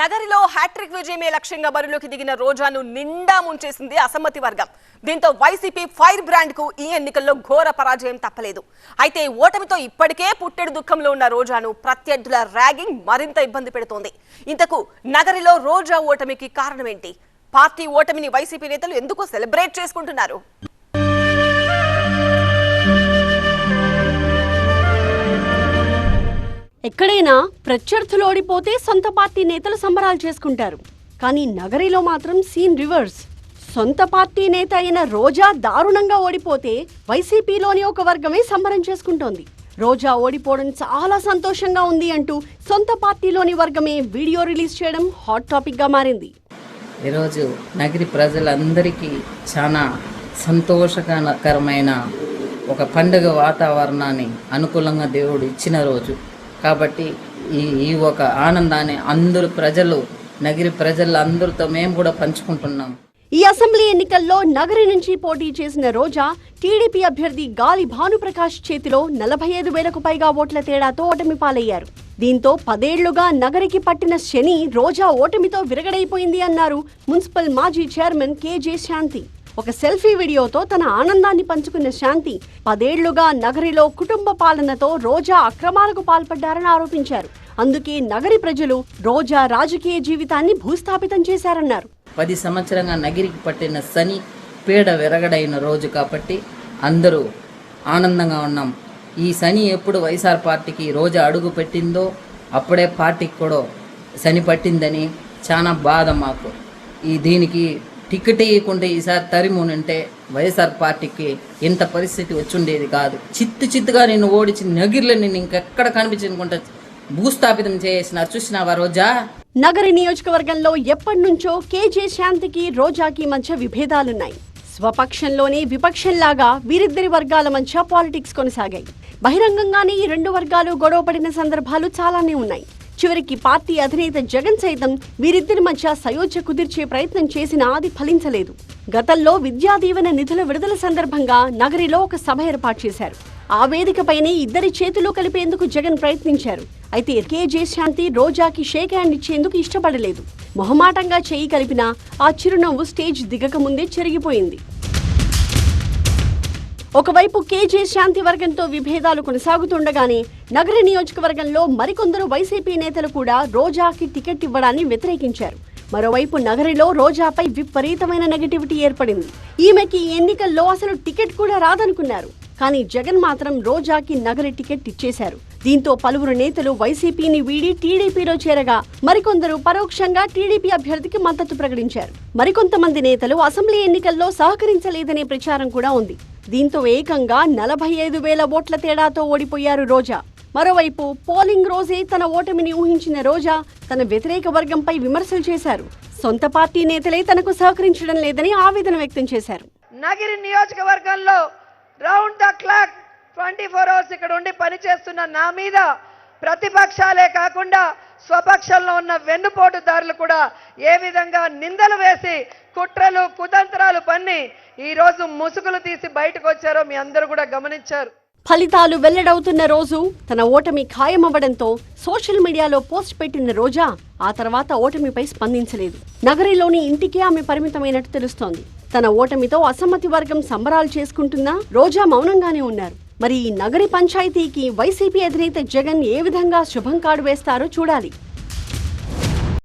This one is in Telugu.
నగరిలో హ్యాట్రిక్ విజయమే లక్ష్యంగా బరిలోకి దిగిన రోజాను నిండా ముంచేసింది అసమ్మతి వర్గం. దీంతో వైసీపీ ఫైర్ బ్రాండ్కు ఈ ఎన్నికల్లో ఘోర పరాజయం తప్పలేదు. అయితే ఓటమితో ఇప్పటికే పుట్టెడు దుఃఖంలో ఉన్న రోజాను ప్రత్యర్థుల ర్యాగింగ్ మరింత ఇబ్బంది పెడుతోంది. ఇంతకు నగరిలో రోజా ఓటమికి కారణమేంటి? పార్టీ ఓటమిని వైసీపీ నేతలు ఎందుకు సెలబ్రేట్ చేసుకుంటున్నారు? ఎక్కడైనా ప్రత్యర్థులు ఓడిపోతే సొంత పార్టీ నేతలు సంబరాలు చేసుకుంటారు. కానీ నగరిలో మాత్రం సీన్ రివర్స్. సొంత పార్టీ నేత అయిన రోజా దారుణంగా ఓడిపోతే వైసీపీలోని ఒక వర్గమే సంబరం చేసుకుంటోంది. రోజా ఓడిపోవడం చాలా సంతోషంగా ఉంది అంటూ సొంత పార్టీలోని వర్గమే వీడియో రిలీజ్ చేయడం హాట్ టాపిక్గా మారింది. ఈరోజు నగరి ప్రజలందరికీ చాలా సంతోషకరమైన ఒక పండుగ వాతావరణాన్ని అనుకూలంగా దేవుడు ఇచ్చిన రోజు. కాబట్టి ఈ ఈ ఒక ఆనందాన్ని అందరు ప్రజలు నగిరి ప్రజలు అందరితో మేము కూడా పంచుకుంటున్నాం. ఈ అసెంబ్లీ ఎన్నికల్లో నగరి నుంచి పోటీ చేసిన రోజా టీడీపీ అభ్యర్థి గాలి భానుప్రకాష్ చేతిలో నలభై ఐదు వేలకు పైగా ఓట్ల తేడాతో ఓటమి పాలయ్యారు. దీంతో పదేళ్ళుగా నగరికి పట్టిన శని రోజా ఓటమితో విరగడైపోయింది అన్నారు మున్సిపల్ మాజీ చైర్మన్ కేజే శాంతి. ఒక సెల్ఫీ వీడియోతో తన ఆనందాన్ని పంచుకున్న శాంతి పదేళ్ళుగా నగరిలో కుటుంబ పాలనతో రోజా అక్రమాలకు పాల్పడ్డారని ఆరోపించారు. అందుకే నగరి ప్రజలు రోజా రాజకీయ జీవితాన్ని భూస్థాపితం చేశారన్నారు. పది సంవత్సరంగా నగిరికి పట్టిన శని పీడ విరగడైన రోజు కాబట్టి అందరూ ఆనందంగా ఉన్నాం. ఈ శని ఎప్పుడు వైఎస్ఆర్ పార్టీకి రోజు అడుగు పెట్టిందో అప్పుడే పార్టీకి కూడా శని పట్టిందని చాలా బాధ మాకు. ఈ దీనికి టికెట్ ఇవ్వకుండా ఈసారి తరిమునుంటే వైఎస్ఆర్ పార్టీకి ఇంత పరిస్థితి వచ్చుండేది కాదు. చిత్తు చిత్తుగా నిన్ను ఓడించి నగిరిలో నిన్ను ఇంకెక్కడ కనిపించనుకుంటా భూస్థాపితం చేసినారు. చూసినావా రోజా? నగరి నియోజకవర్గంలో ఎప్పటి నుంచో కేజే శాంతికి రోజాకి మధ్య విభేదాలున్నాయి. స్వపక్షంలోనే విపక్షంలాగా వీరిద్దరి వర్గాల మధ్య పాలిటిక్స్ కొనసాగాయి. బహిరంగంగానే ఈ రెండు వర్గాలు గొడవపడిన సందర్భాలు చాలానే ఉన్నాయి. చివరికి పార్టీ అధినేత జగన్ సైతం వీరిద్దరి మధ్య సయోధ్య కుదిర్చే ప్రయత్నం చేసినా అది ఫలించలేదు. గతంలో విద్యా దీవెన నిధుల విడుదల సందర్భంగా నగరిలో ఒక సభ ఏర్పాటు చేశారు. ఆ వేదికపైనే ఇద్దరి చేతులు కలిపేందుకు జగన్ ప్రయత్నించారు. అయితే కేజే శాంతి రోజాకి షేక్ హ్యాండ్ ఇచ్చేందుకు ఇష్టపడలేదు. మొహమాటంగా చేయి కలిపినా ఆ చిరునవ్వు స్టేజ్ దిగక ముందే చెరిగిపోయింది. ఒకవైపు కేజీ శాంతి వర్గంతో విభేదాలు కొనసాగుతుండగానే నగర నియోజకవర్గంలో మరికొందరు వైసీపీ నేతలు కూడా రోజాకి టికెట్ ఇవ్వడాన్ని వ్యతిరేకించారు. మరోవైపు నగరిలో రోజాపై విపరీతమైన నెగటివిటీ ఏర్పడింది. ఈమెకి ఈ ఎన్నికల్లో అసలు టికెట్ కూడా రాదనుకున్నారు. కానీ జగన్ మాత్రం రోజాకి నగరి టికెట్ ఇచ్చేశారు. దీంతో పలువురు నేతలు వైసీపీని వీడి టీడీపీలో చేరగా మరికొందరు పరోక్షంగా టీడీపీ అభ్యర్థికి మద్దతు ప్రకటించారు. మరికొంతమంది నేతలు అసెంబ్లీ ఎన్నికల్లో సహకరించలేదనే ప్రచారం కూడా ఉంది. దీంతో ఏకంగా నలభై ఐదు వేల ఓట్ల తేడాతో ఓడిపోయారు రోజా. మరోవైపు పోలింగ్ రోజే తన ఓటమిని ఊహించిన రోజా తన వ్యతిరేక వర్గంపై విమర్శలు చేశారు. సొంత పార్టీ నేతలే తనకు సహకరించడం లేదని ఆవేదన వ్యక్తం చేశారు. నగిరి నియోజకవర్గంలో round the clock twenty four hours ఇక్కడ ఉండి పనిచేస్తున్న నా మీద ప్రతిపక్షాలే కాకుండా స్వపక్షంలో ఉన్న వెన్నుపోటుదారులు కూడా ఏ విధంగా నిందలు వేసి కుట్రలు కుతంత్రాలు పన్ని ఈరోజు ముసుగులు తీసి బయటకు వచ్చారో మీ అందరూ కూడా గమనించారు. ఫలితాలు వెల్లడవుతున్న రోజు తన ఓటమి ఖాయమవ్వడంతో సోషల్ మీడియాలో పోస్ట్ పెట్టిన రోజా ఆ తర్వాత ఓటమిపై స్పందించలేదు. నగరిలోని ఇంటికే ఆమె పరిమితమైనట్టు తెలుస్తోంది. తన ఓటమితో అసమ్మతి వర్గం సంబరాలు చేసుకుంటున్నా రోజా మౌనంగానే ఉన్నారు. మరి ఈ నగరి పంచాయతీకి వైసీపీ అధినేత జగన్ ఏ విధంగా శుభం కాడు వేస్తారో చూడాలి.